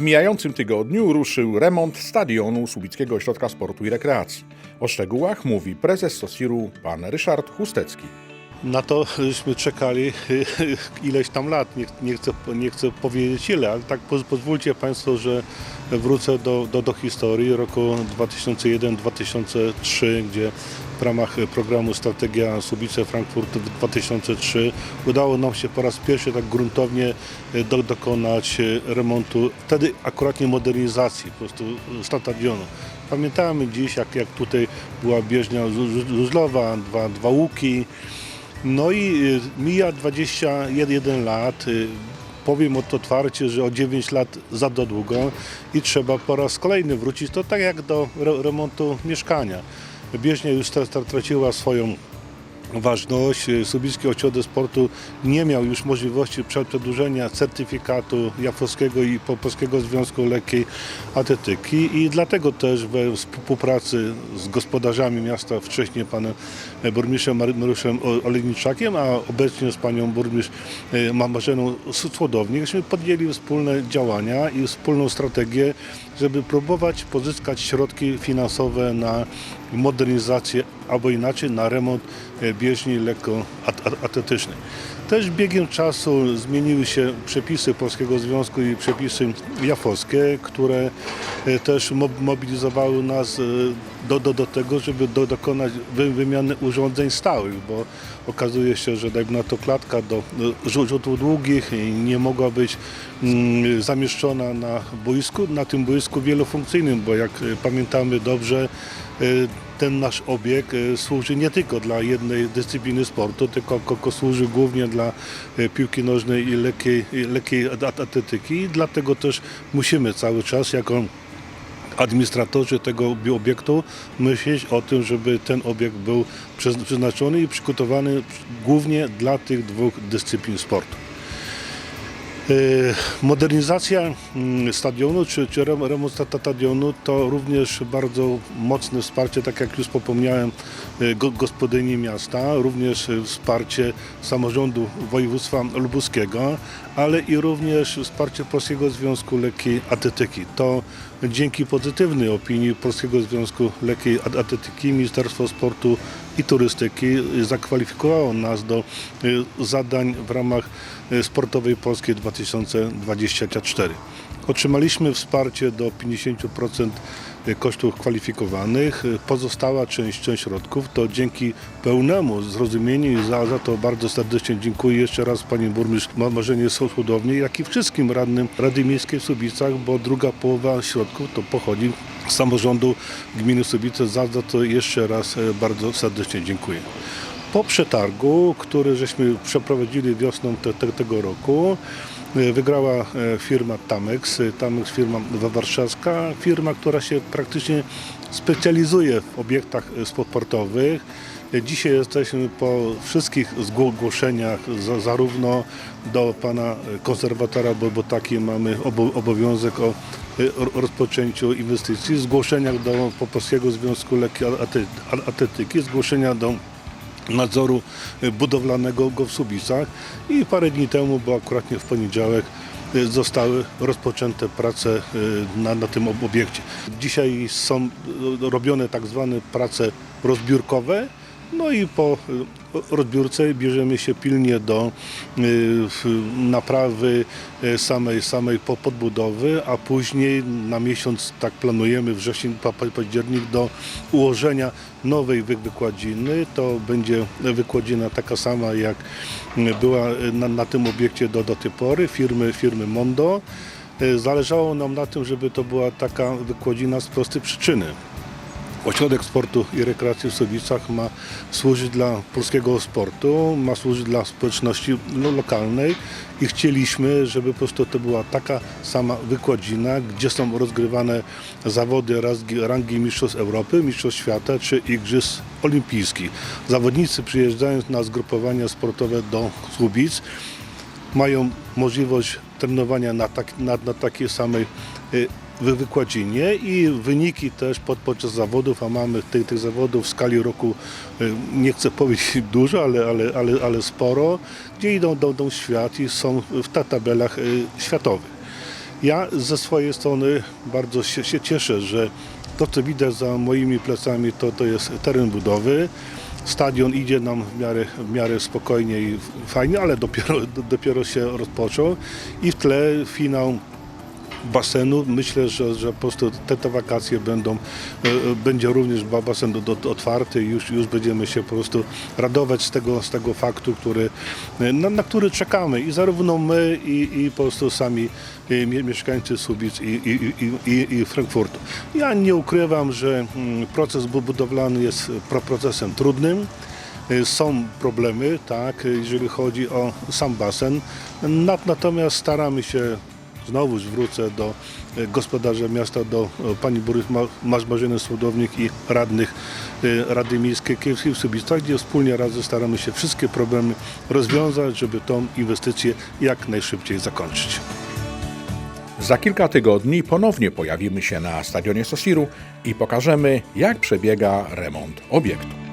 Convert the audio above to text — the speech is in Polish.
W mijającym tygodniu ruszył remont stadionu Słubickiego Ośrodka Sportu i Rekreacji. O szczegółach mówi prezes Sosiru pan Ryszard Chustecki. Na to żeśmy czekali ileś tam lat, nie, nie, chcę, nie chcę powiedzieć ile, ale tak poz, pozwólcie Państwo, że wrócę do, do, do historii roku 2001-2003, gdzie w ramach programu Strategia Subice Frankfurt 2003 udało nam się po raz pierwszy tak gruntownie do, dokonać remontu, wtedy akurat nie modernizacji, po prostu stadionu. Pamiętamy dziś, jak, jak tutaj była bieżnia żużlowa, dwa, dwa łuki, no i y, mija 21 lat. Powiem otwarcie, że o 9 lat za do długo i trzeba po raz kolejny wrócić. To tak jak do re- remontu mieszkania. Bieżnia już traciła swoją ważność. Subicki Ośrodek Sportu nie miał już możliwości prze- przedłużenia certyfikatu Jafowskiego i Po- Polskiego Związku Lekkiej Atletyki i dlatego też we współpracy z gospodarzami miasta, wcześniej panem e, burmistrzem Mariuszem Olejniczakiem, a obecnie z panią burmistrz e, Ma- Marzeną Słodownik, żeśmy podjęli wspólne działania i wspólną strategię, żeby próbować pozyskać środki finansowe na modernizację albo inaczej na remont e, bieżni lekkoatletycznej. Też biegiem czasu zmieniły się przepisy Polskiego Związku i przepisy jafowskie, które e, też mo- mobilizowały nas e, do, do, do tego, żeby do, dokonać wy, wymiany urządzeń stałych, bo okazuje się, że dajmy na to klatka do rzu- rzutów długich nie mogła być mm, zamieszczona na boisku, na tym boisku wielofunkcyjnym, bo jak e, pamiętamy dobrze, e, ten nasz obieg e, służy nie tylko dla jednej dyscypliny sportu, tylko ko- ko- służy głównie dla piłki nożnej i lekkiej, lekkiej at- atletyki. Dlatego też musimy cały czas jako administratorzy tego obi- obiektu myśleć o tym, żeby ten obiekt był przez- przeznaczony i przygotowany głównie dla tych dwóch dyscyplin sportu. E, Modernizacja mm, stadionu czy, czy rem- remont sta- stadionu to również bardzo mocne wsparcie, tak jak już wspomniałem, go- gospodyni miasta, również wsparcie samorządu województwa lubuskiego, ale i również wsparcie Polskiego Związku Lekkiej Atletyki. To dzięki pozytywnej opinii Polskiego Związku Lekkiej Atletyki Ministerstwo Sportu i Turystyki zakwalifikowało nas do e, zadań w ramach e, Sportowej Polskiej 2024. Otrzymaliśmy wsparcie do 50% kosztów kwalifikowanych. Pozostała część, część środków to dzięki pełnemu zrozumieniu i za, za to bardzo serdecznie dziękuję jeszcze raz Pani Burmistrz Ma- Marzenie Sochudownej, jak i wszystkim radnym Rady Miejskiej w Subicach, bo druga połowa środków to pochodzi samorządu gminy Subice. Za, to jeszcze raz e, bardzo serdecznie dziękuję. Po przetargu, który żeśmy przeprowadzili wiosną te, te, tego roku, wygrała e, firma Tamex. E, Tamex firma wa- warszawska, firma, która się praktycznie specjalizuje w obiektach e, sportowych. E, Dzisiaj jesteśmy po wszystkich zgłoszeniach, za, zarówno do pana e, konserwatora, bo, bo taki mamy obo, obowiązek o e, ro- rozpoczęciu inwestycji, zgłoszeniach do Polskiego Związku Atle- Atletyki, zgłoszenia do nadzoru e, budowlanego go w Subicach i parę dni temu, bo akurat w poniedziałek, e, zostały rozpoczęte prace e, na, na tym ob- obiekcie. Dzisiaj są robione tak zwane prace rozbiórkowe, no i po e, rozbiórce bierzemy się pilnie do w- naprawy e, samej, samej po- podbudowy, a później na miesiąc, tak planujemy, wrzesień, pa- pa- październik, do ułożenia nowej wy- wykładziny. To będzie wykładzina taka sama, jak była na, na tym obiekcie do, do tej pory, firmy, firmy Mondo. Zależało nam na tym, żeby to była taka wykładzina z prostej przyczyny. Ośrodek Sportu i Rekreacji w Sowicach ma służyć dla polskiego sportu, ma służyć dla społeczności lo- lokalnej i chcieliśmy, żeby po prostu to była taka sama wykładzina, gdzie są rozgrywane zawody rangi, rangi Mistrzostw Europy, Mistrzostw Świata czy Igrzysk Olimpijskich. Zawodnicy przyjeżdżając na zgrupowania sportowe do Słubic mają możliwość trenowania na, tak, na, na takiej samej y, wy- wykładzinie i wyniki też pod, podczas zawodów, a mamy tych, tych zawodów w skali roku, y, nie chcę powiedzieć dużo, ale, ale, ale, ale sporo, gdzie idą, w świat i są w ta tabelach y, światowych. Ja ze swojej strony bardzo się, się cieszę, że to, co widać za moimi plecami, to, to jest teren budowy. Stadion idzie nam w miarę, w miarę spokojnie i fajnie, ale dopiero, dopiero się rozpoczął. I w tle finał basenu. Myślę, że, że po prostu te, te wakacje będą, e, e, będzie również ba- basen otwarty i już, już będziemy się po prostu radować z tego, z tego faktu, który, e, na, na który czekamy i zarówno my i, i po prostu sami mie- mieszkańcy Subic i, i, i, i, Frankfurtu. Ja nie ukrywam, że mm, proces bu- budowlany jest pro- procesem trudnym. Są problemy, tak, jeżeli chodzi o sam basen. Nat- Natomiast staramy się, znowu wrócę do y, gospodarza miasta, do y, pani burmistrz Marzeny Słodownik i radnych y, Rady Miejskiej Kiejskiej w Subicach, gdzie wspólnie razem staramy się wszystkie problemy rozwiązać, żeby tą inwestycję jak najszybciej zakończyć. Za kilka tygodni ponownie pojawimy się na stadionie Sosiru i pokażemy, jak przebiega remont obiektu.